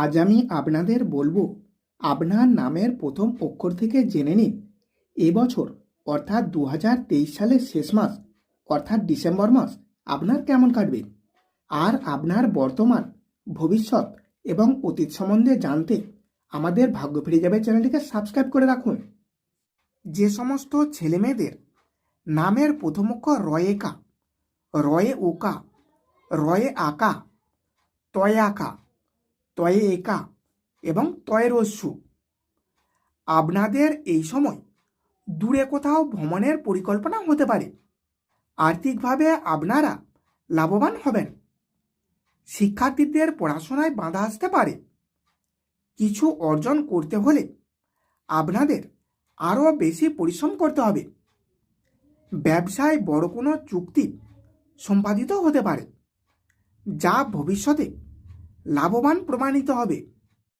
আজ আমি আপনাদের বলব, আপনার নামের প্রথম অক্ষর থেকে জেনে নিন। এবছর অর্থাৎ দু হাজার তেইশ সালের শেষ মাস, অর্থাৎ ডিসেম্বর মাস, আপনার কেমন কাটবে? আর আপনার বর্তমান, ভবিষ্যৎ এবং অতীত সম্বন্ধে জানতে আমাদের ভাগ্য ফিরে যাবে চ্যানেলটিকে সাবস্ক্রাইব করে রাখুন। যে সমস্ত ছেলেমেয়েদের নামের প্রথম অক্ষর রয়েকা রয়ে ওকা রয়ে আকা তয়ে আকা তয়ে একা এবং তয়ে রস্যু। আপনাদের এই সময় দূরে কোথাও ভ্রমণের পরিকল্পনা হতে পারে। আর্থিকভাবে আপনারা লাভবান হবেন। শিক্ষার্থীদের পড়াশোনায় বাধা আসতে পারে। কিছু অর্জন করতে হলে আপনাদের আরও বেশি পরিশ্রম করতে হবে। ব্যবসায় বড় কোনো চুক্তি সম্পাদিত হতে পারে, যা ভবিষ্যতে লাভবান প্রমাণিত হবে।